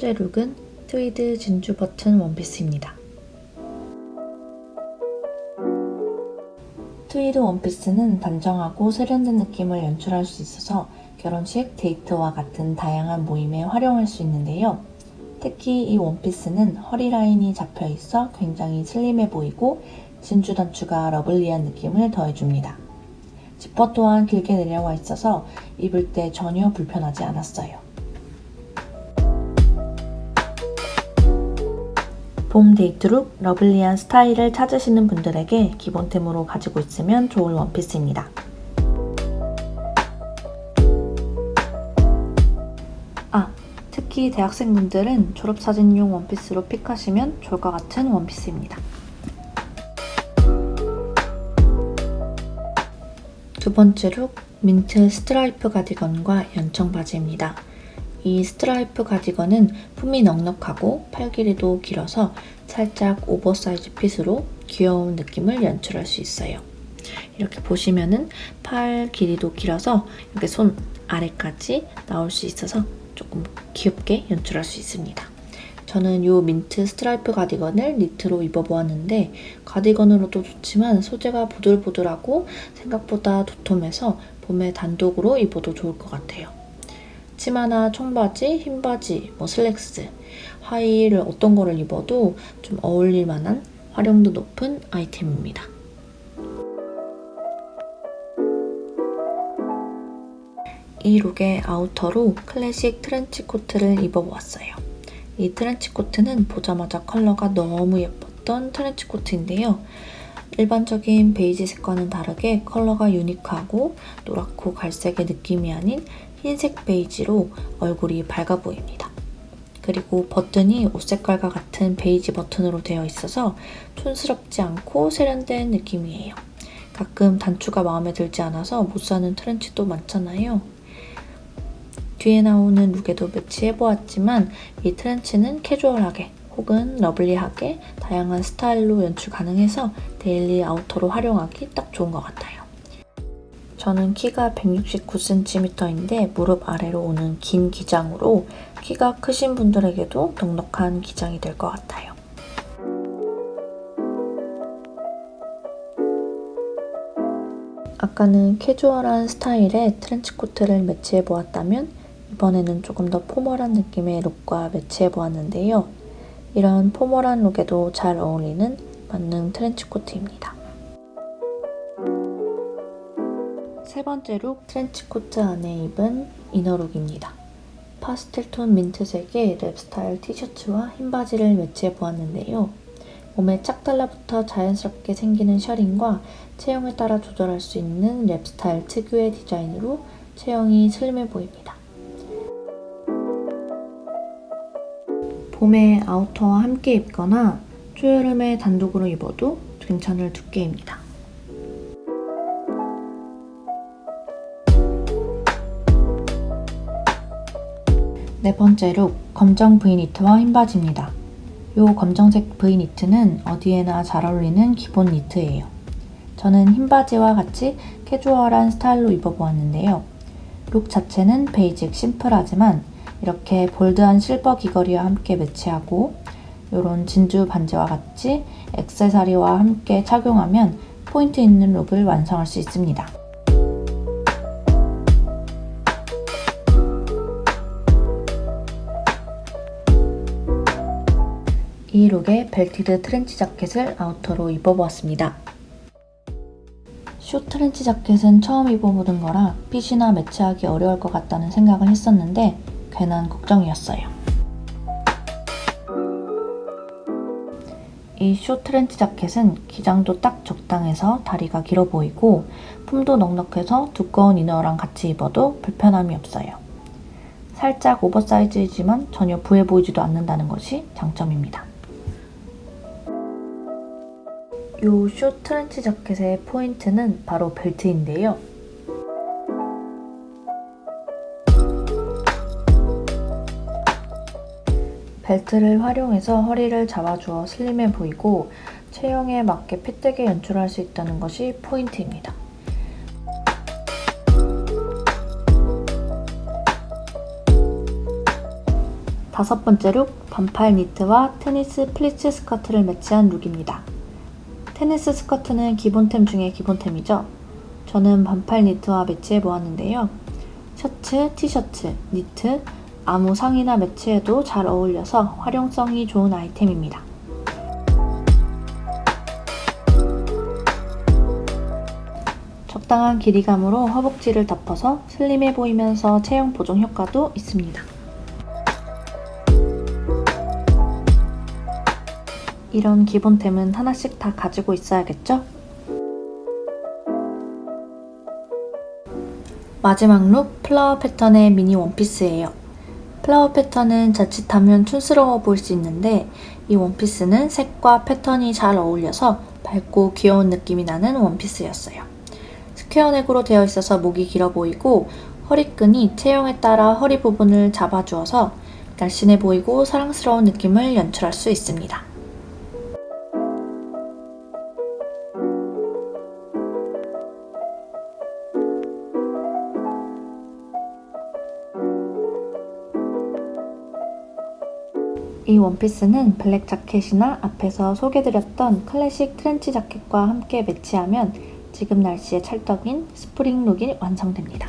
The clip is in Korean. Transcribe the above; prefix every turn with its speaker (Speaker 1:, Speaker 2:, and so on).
Speaker 1: 번째 룩은 트위드 진주 버튼 원피스입니다. 트위드 원피스는 단정하고 세련된 느낌을 연출할 수 있어서 결혼식, 데이트와 같은 다양한 모임에 활용할 수 있는데요. 특히 이 원피스는 허리 라인이 잡혀 있어 굉장히 슬림해 보이고 진주 단추가 러블리한 느낌을 더해줍니다. 지퍼 또한 길게 내려와 있어서 입을 때 전혀 불편하지 않았어요. 봄 데이트룩 러블리한 스타일을 찾으시는 분들에게 기본템으로 가지고 있으면 좋을 원피스입니다. 아, 특히 대학생분들은 졸업사진용 원피스로 픽하시면 좋을 것 같은 원피스입니다. 두 번째 룩, 민트 스트라이프 가디건과 연청 바지입니다. 이 스트라이프 가디건은 품이 넉넉하고 팔 길이도 길어서 살짝 오버사이즈 핏으로 귀여운 느낌을 연출할 수 있어요. 이렇게 보시면은 팔 길이도 길어서 이렇게 손 아래까지 나올 수 있어서 조금 귀엽게 연출할 수 있습니다. 저는 이 민트 스트라이프 가디건을 니트로 입어보았는데 가디건으로도 좋지만 소재가 보들보들하고 생각보다 도톰해서 봄에 단독으로 입어도 좋을 것 같아요. 치마나 청바지, 흰바지, 뭐 슬랙스, 하이힐을 어떤 거를 입어도 좀 어울릴 만한 활용도 높은 아이템입니다. 이 룩의 아우터로 클래식 트렌치 코트를 입어보았어요. 이 트렌치 코트는 보자마자 컬러가 너무 예뻤던 트렌치 코트인데요. 일반적인 베이지색과는 다르게 컬러가 유니크하고 노랗고 갈색의 느낌이 아닌 흰색 베이지로 얼굴이 밝아 보입니다. 그리고 버튼이 옷 색깔과 같은 베이지 버튼으로 되어 있어서 촌스럽지 않고 세련된 느낌이에요. 가끔 단추가 마음에 들지 않아서 못 사는 트렌치도 많잖아요. 뒤에 나오는 룩에도 매치해 보았지만 이 트렌치는 캐주얼하게 혹은 러블리하게 다양한 스타일로 연출 가능해서 데일리 아우터로 활용하기 딱 좋은 것 같아요. 저는 키가 169cm인데 무릎 아래로 오는 긴 기장으로 키가 크신 분들에게도 넉넉한 기장이 될 것 같아요. 아까는 캐주얼한 스타일의 트렌치 코트를 매치해 보았다면 이번에는 조금 더 포멀한 느낌의 룩과 매치해 보았는데요. 이런 포멀한 룩에도 잘 어울리는 만능 트렌치 코트입니다. 세 번째 룩 트렌치 코트 안에 입은 이너룩입니다. 파스텔톤 민트색의 랩스타일 티셔츠와 흰 바지를 매치해 보았는데요. 몸에 짝 달라붙어 자연스럽게 생기는 셔링과 체형에 따라 조절할 수 있는 랩스타일 특유의 디자인으로 체형이 슬림해 보입니다. 봄에 아우터와 함께 입거나 초여름에 단독으로 입어도 괜찮을 두께입니다. 네 번째 룩, 검정 V니트와 흰 바지입니다. 이 검정색 V니트는 어디에나 잘 어울리는 기본 니트예요. 저는 흰 바지와 같이 캐주얼한 스타일로 입어보았는데요. 룩 자체는 베이직 심플하지만 이렇게 볼드한 실버 귀걸이와 함께 매치하고 이런 진주 반지와 같이 액세서리와 함께 착용하면 포인트 있는 룩을 완성할 수 있습니다. 이 룩에 벨티드 트렌치 자켓을 아우터로 입어보았습니다. 숏 트렌치 자켓은 처음 입어보는 거라 핏이나 매치하기 어려울 것 같다는 생각을 했었는데 괜한 걱정이었어요. 이숏 트렌치 자켓은 기장도 딱 적당해서 다리가 길어 보이고 품도 넉넉해서 두꺼운 이너랑 같이 입어도 불편함이 없어요. 살짝 오버사이즈이지만 전혀 부해 보이지도 않는다는 것이 장점입니다. 이숏 트렌치 자켓의 포인트는 바로 벨트인데요. 벨트를 활용해서 허리를 잡아주어 슬림해 보이고 체형에 맞게 핏되게 연출할 수 있다는 것이 포인트입니다. 다섯 번째 룩, 반팔 니트와 테니스 플리츠 스커트를 매치한 룩입니다. 테니스 스커트는 기본템 중에 기본템이죠. 저는 반팔 니트와 매치해 보았는데요. 셔츠, 티셔츠, 니트, 아무 상의나 매치해도 잘 어울려서 활용성이 좋은 아이템입니다. 적당한 길이감으로 허벅지를 덮어서 슬림해 보이면서 체형 보정 효과도 있습니다. 이런 기본템은 하나씩 다 가지고 있어야겠죠? 마지막 룩 플라워 패턴의 미니 원피스예요. 플라워 패턴은 자칫하면 촌스러워 보일 수 있는데 이 원피스는 색과 패턴이 잘 어울려서 밝고 귀여운 느낌이 나는 원피스였어요. 스퀘어 넥으로 되어 있어서 목이 길어 보이고 허리끈이 체형에 따라 허리 부분을 잡아주어서 날씬해 보이고 사랑스러운 느낌을 연출할 수 있습니다. 이 원피스는 블랙 자켓이나 앞에서 소개드렸던 클래식 트렌치 자켓과 함께 매치하면 지금 날씨에 찰떡인 스프링 룩이 완성됩니다.